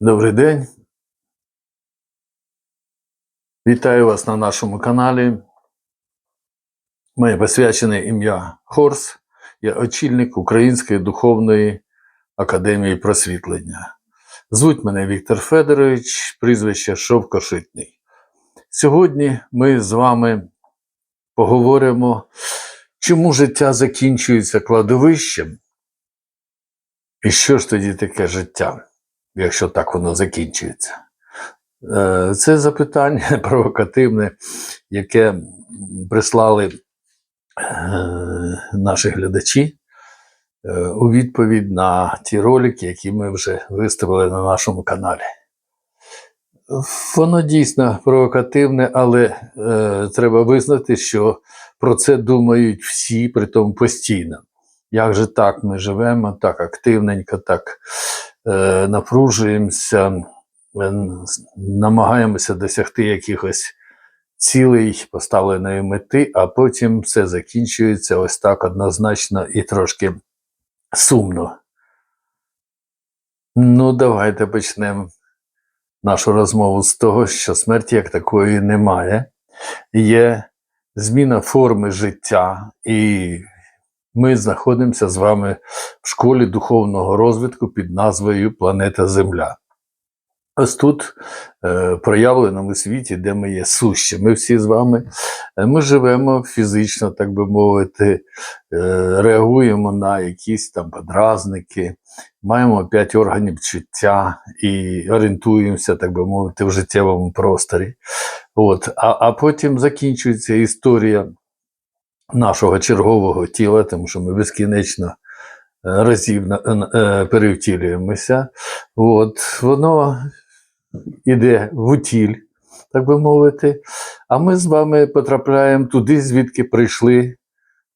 Добрий день. Вітаю вас на нашому каналі. Моє посвячене ім'я Хорс. Я очільник Української духовної академії просвітлення. Звуть мене Віктор Федорович, прізвище Шовкошитний. Сьогодні ми з вами поговоримо, чому життя закінчується кладовищем, і що ж тоді таке життя, якщо так воно закінчується. Е, Це запитання провокативне, яке прислали е, наші глядачі е, у відповідь на ті ролики, які ми вже виставили на нашому каналі. Воно дійсно провокативне, але е, треба визнати, що про це думають всі, притом постійно. Як же так ми живемо, так активненько, так напружуємося, е, намагаємося досягти якихось цілей, поставленої мети, а потім все закінчується ось так однозначно і трошки сумно. Ну, давайте почнемо нашу розмову з того, що смерті як такої немає. Є зміна форми життя, і ми знаходимося з вами в школі духовного розвитку під назвою Планета Земля. Ось тут, е, в проявленому світі, де ми є сущі, ми всі з вами, е, ми живемо фізично, так би мовити, е, реагуємо на якісь там подразники, маємо п'ять органів чуття і орієнтуємося, так би мовити, в життєвому просторі. От. А, а потім закінчується історія нашого чергового тіла, тому що ми безкінечно е, разів е, перевтілюємося. От. Воно іде в утіль, так би мовити. А ми з вами потрапляємо туди, звідки прийшли,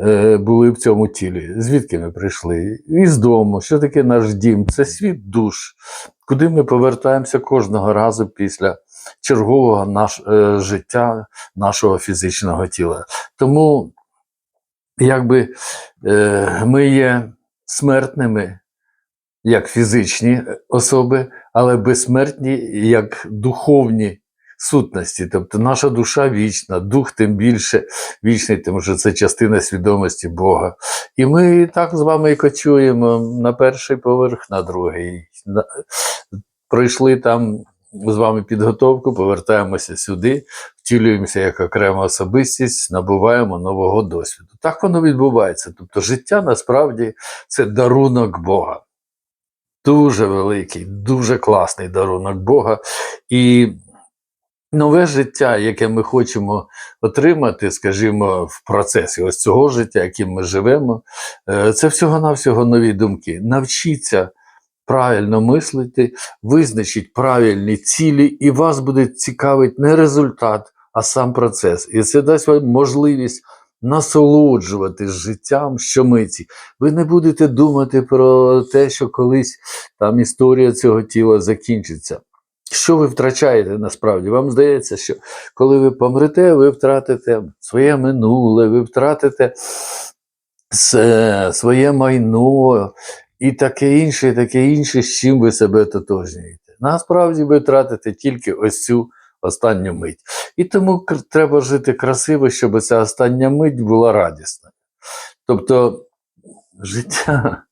е, були в цьому тілі. Звідки ми прийшли? Із дому. Що таке наш дім? Це світ душ, куди ми повертаємося кожного разу після чергового наш, е, життя нашого фізичного тіла. Тому, якби е, ми є смертними як фізичні особи, але безсмертні як духовні сутності. Тобто наша душа вічна, дух тим більше вічний, тому що це частина свідомості Бога. І ми так з вами і кочуємо на перший поверх, на другий. Пройшли там з вами підготовку, повертаємося сюди, втілюємося як окрема особистість, набуваємо нового досвіду. Так воно відбувається. Тобто життя насправді це дарунок Бога. Дуже великий, дуже класний дарунок Бога. І нове життя, яке ми хочемо отримати, скажімо, в процесі ось цього життя, яким ми живемо, е, це всього-навсього нові думки. Навчіться правильно мислити, визначіть правильні цілі, і вас буде цікавить не результат, а сам процес. І це дасть вам можливість насолоджуватись життям щомиті. Ви не будете думати про те, що колись там історія цього тіла закінчиться. Що ви втрачаєте насправді? Вам здається, що коли ви помрете, ви втратите своє минуле, ви втратите своє майно і таке інше, і таке інше, з чим ви себе тотожнюєте. Насправді ви тратите тільки ось цю останню мить. І тому треба жити красиво, щоб ця остання мить була радісна. Тобто життя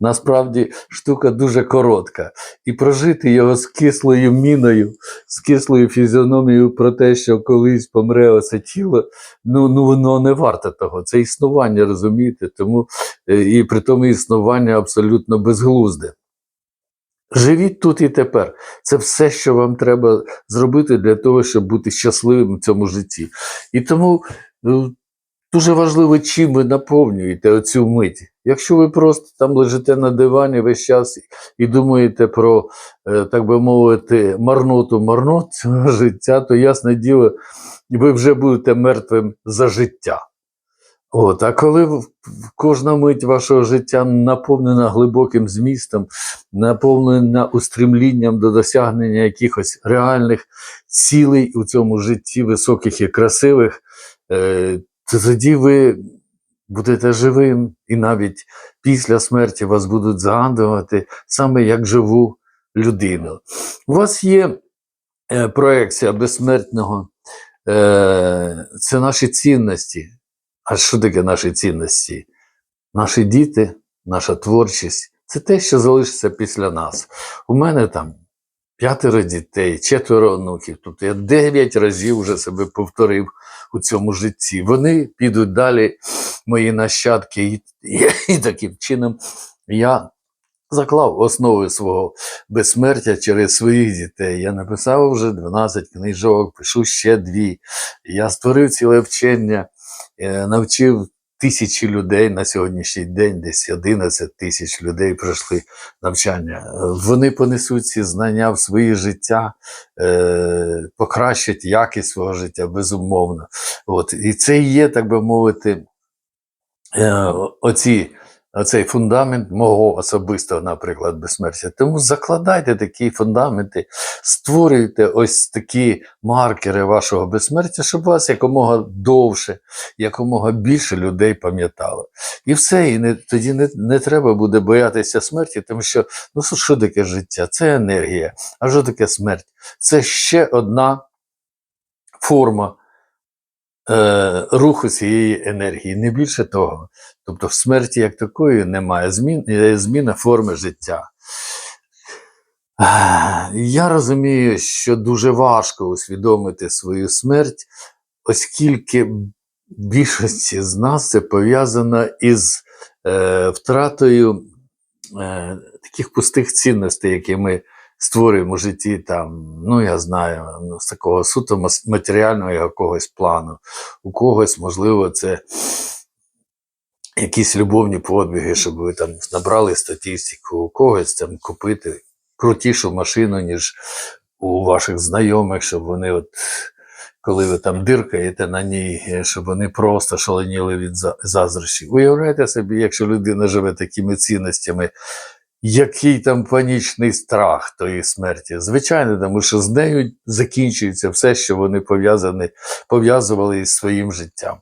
насправді штука дуже коротка. І прожити його з кислою міною, з кислою фізіономією про те, що колись помре оце тіло, ну, ну воно не варте того. Це існування, розумієте? Тому е, і при тому існування абсолютно безглузде. Живіть тут і тепер. Це все, що вам треба зробити для того, щоб бути щасливим в цьому житті. І тому е, дуже важливо, чим ви наповнюєте оцю мить. Якщо ви просто там лежите на дивані весь час і думаєте про, е, так би мовити, марноту марнот цього життя, то ясне діло, ви вже будете мертвим за життя. От, а коли кожна мить вашого життя наповнена глибоким змістом, наповнена устремлінням до досягнення якихось реальних цілей у цьому житті, високих і красивих, е, то тоді ви будете живим, і навіть після смерті вас будуть згадувати саме як живу людину. У вас є е, проекція безсмертного, е, це наші цінності. А що таке наші цінності? Наші діти, наша творчість це те, що залишиться після нас. У мене там п'ятеро дітей, четверо онуків. Тобто я дев'ять разів вже себе повторив у цьому житті. Вони підуть далі, мої нащадки, і, і, і таким чином я заклав основи свого безсмертя через своїх дітей. Я написав вже 12 книжок, пишу ще дві. Я створив ціле вчення, е, навчив тисячі людей на сьогоднішній день, десь 11 тисяч людей пройшли навчання. Е, Вони понесуть ці знання в своє життя, е, покращать якість свого життя, безумовно. От. І це і є, так би мовити, е, оці, оцей фундамент мого особистого, наприклад, безсмертя. Тому закладайте такі фундаменти, створюйте ось такі маркери вашого безсмертя, щоб вас якомога довше, якомога більше людей пам'ятало. І все, і не, тоді не, не треба буде боятися смерті, тому що ну що таке життя? Це енергія. А що таке смерть? Це ще одна форма е, руху цієї енергії, не більше того. Тобто в смерті як такої немає змін, є зміна форми життя. Я розумію, що дуже важко усвідомити свою смерть, оскільки більшості з нас це пов'язано із е, втратою е, таких пустих цінностей, які ми створюємо в житті, там, ну я знаю, ну, з такого суто матеріального якогось плану. У когось, можливо, це якісь любовні подвиги, щоб ви там набрали статистику, у когось там купити крутішу машину, ніж у ваших знайомих, щоб вони от. Коли ви там диркаєте на ній, щоб вони просто шаленіли від за- заздрощі. Уявляєте собі, якщо людина живе такими цінностями, який там панічний страх тої смерті. Звичайно, тому що з нею закінчується все, що вони пов'язували із своїм життям.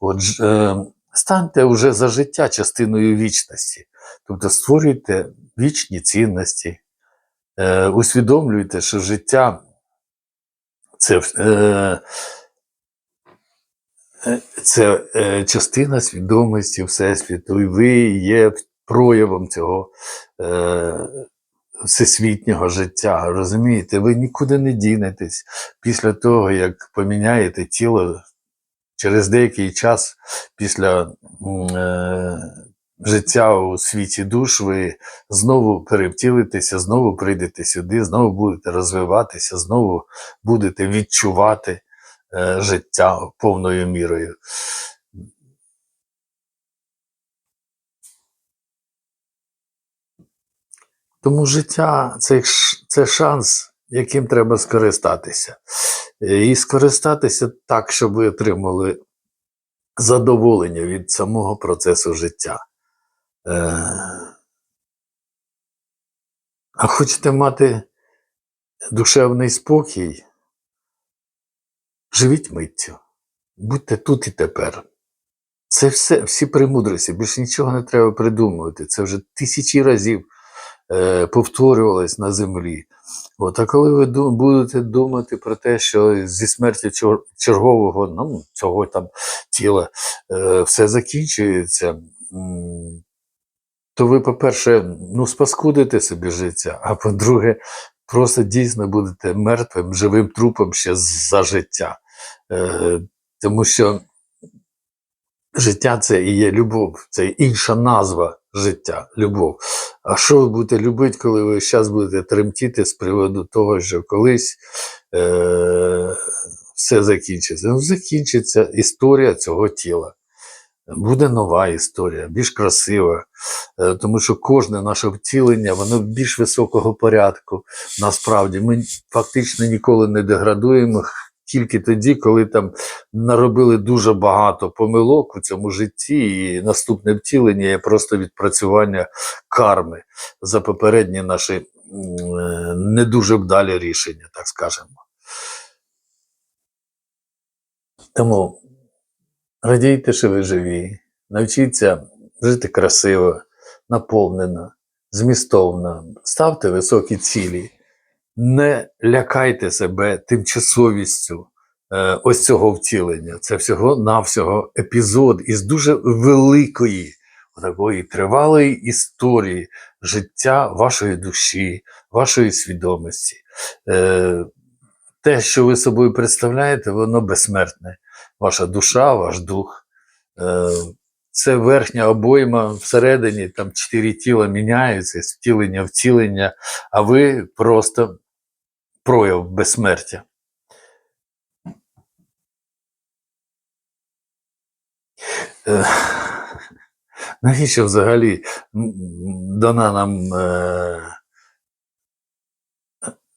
От, е, станьте вже за життя частиною вічності. Тобто створюйте вічні цінності, е, усвідомлюйте, що життя це, е, е, це е, частина свідомості Всесвіту, і ви є проявом цього е, всесвітнього життя. Розумієте, ви нікуди не дінетесь після того, як поміняєте тіло через деякий час після е, життя у світі душ, ви знову перевтілитеся, знову прийдете сюди, знову будете розвиватися, знову будете відчувати е, життя повною мірою. Тому життя це, це шанс, яким треба скористатися. І скористатися так, щоб ви отримали задоволення від самого процесу життя. Е, А хочете мати душевний спокій? Живіть миттю, будьте тут і тепер. Це все, всі премудрості, більше нічого не треба придумувати. Це вже тисячі разів е, повторювалось на землі. От, а коли ви будете думати про те, що зі смерті чор- чергового, ну, цього там тіла, е, все закінчується, то ви, по-перше, ну, спаскудите собі життя, а по-друге, просто дійсно будете мертвим, живим трупом ще за життя. Е, тому що життя це і є любов, це інша назва життя, любов. А що ви будете любити, коли ви зараз будете тремтіти з приводу того, що колись е- все закінчиться? Ну, закінчиться історія цього тіла. Буде нова історія, більш красива, Е, тому що кожне наше втілення, воно більш високого порядку. Насправді, ми фактично ніколи не деградуємо тільки тоді, коли там наробили дуже багато помилок у цьому житті, і наступне втілення є просто відпрацювання карми за попередні наші е, не дуже вдалі рішення, так скажемо. Тому радійте, що ви живі, навчіться жити красиво, наповнено, змістовно, ставте високі цілі. Не лякайте себе тимчасовістю е, ось цього втілення. Це всього-навсього епізод із дуже великої, такої тривалої історії життя вашої душі, вашої свідомості. Е, те, що ви собою представляєте, воно безсмертне. Ваша душа, ваш дух. Е, це верхня обойма всередині, там чотири тіла міняються, втілення втілення, а ви просто прояв безсмертя. Е, Навіщо взагалі дана нам е,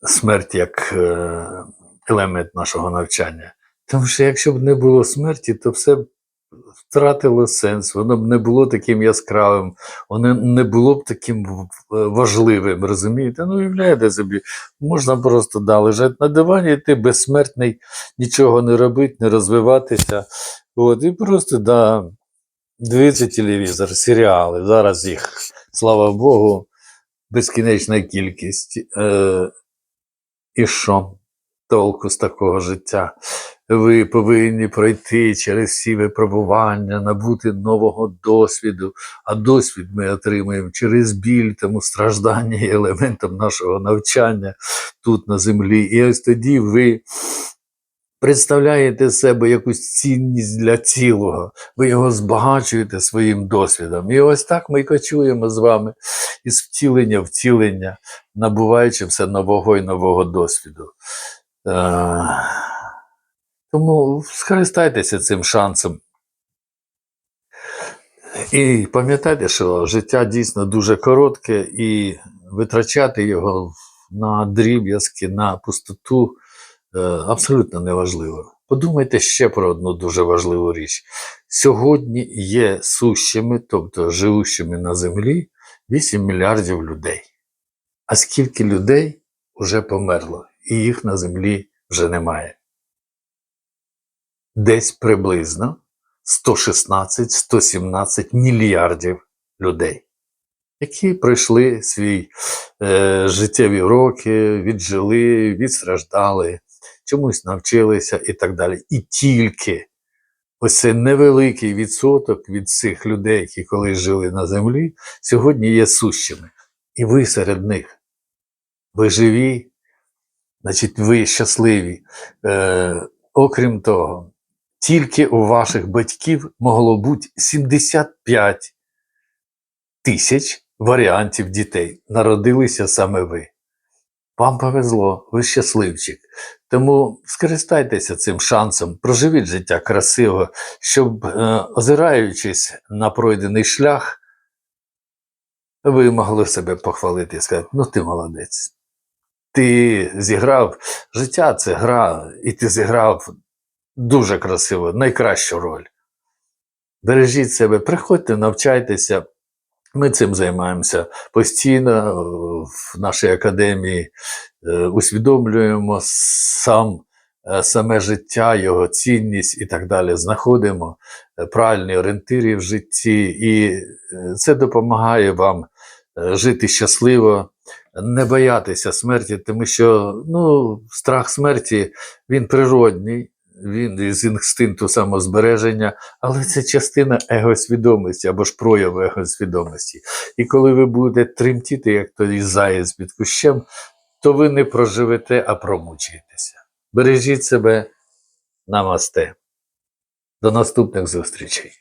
смерть як е, елемент нашого навчання? Тому що якщо б не було смерті, то все б втратило сенс, воно б не було таким яскравим, воно не було б таким важливим, розумієте? Ну, уявляєте собі, можна просто да, лежати на дивані, і ти безсмертний, нічого не робити, не розвиватися. От, і просто да, дивитися телевізор, серіали. Зараз їх, слава Богу, безкінечна кількість. Е, і що? Толку з такого життя. Ви повинні пройти через всі випробування, набути нового досвіду, а досвід ми отримуємо через біль, тому страждання є елементом нашого навчання тут на землі. І ось тоді ви представляєте себе якусь цінність для цілого, ви його збагачуєте своїм досвідом. І ось так ми кочуємо з вами із втілення втілення, набуваючи все нового і нового досвіду. Е, Тому скористайтеся цим шансом. І пам'ятайте, що життя дійсно дуже коротке, і витрачати його на дріб'язки, на пустоту е, абсолютно неважливо. Подумайте ще про одну дуже важливу річ. Сьогодні є сущими, тобто живущими на землі, 8 мільярдів людей. А скільки людей вже померло, і їх на землі вже немає? Десь приблизно 116-117 мільярдів людей, які пройшли свій е, життєві роки, віджили, відстраждали, чомусь навчилися і так далі. І тільки ось цей невеликий відсоток від цих людей, які колись жили на землі, сьогодні є сущими. І ви серед них. Ви живі, значить, ви щасливі. Е, окрім того, тільки у ваших батьків могло бути 75 тисяч варіантів дітей. Народилися саме ви. Вам повезло, ви щасливчик. Тому скористайтеся цим шансом, проживіть життя красиво, щоб, е, озираючись на пройдений шлях, ви могли себе похвалити і сказати: ну ти молодець. Ти зіграв життя це гра, і ти зіграв дуже красиво, найкращу роль. Бережіть себе, приходьте, навчайтеся. Ми цим займаємося постійно е, в нашій академії, е, усвідомлюємо сам, е, саме життя, його цінність і так далі. Знаходимо правильні орієнтири в житті, і це допомагає вам жити щасливо, не боятися смерті, тому що ну, страх смерті він природній, він із інстинкту самозбереження, але це частина егосвідомості або ж прояв егосвідомості. І коли ви будете тремтіти, як той заєць під кущем, то ви не проживете, а промучаєтеся. Бережіть себе, намасте. До наступних зустрічей.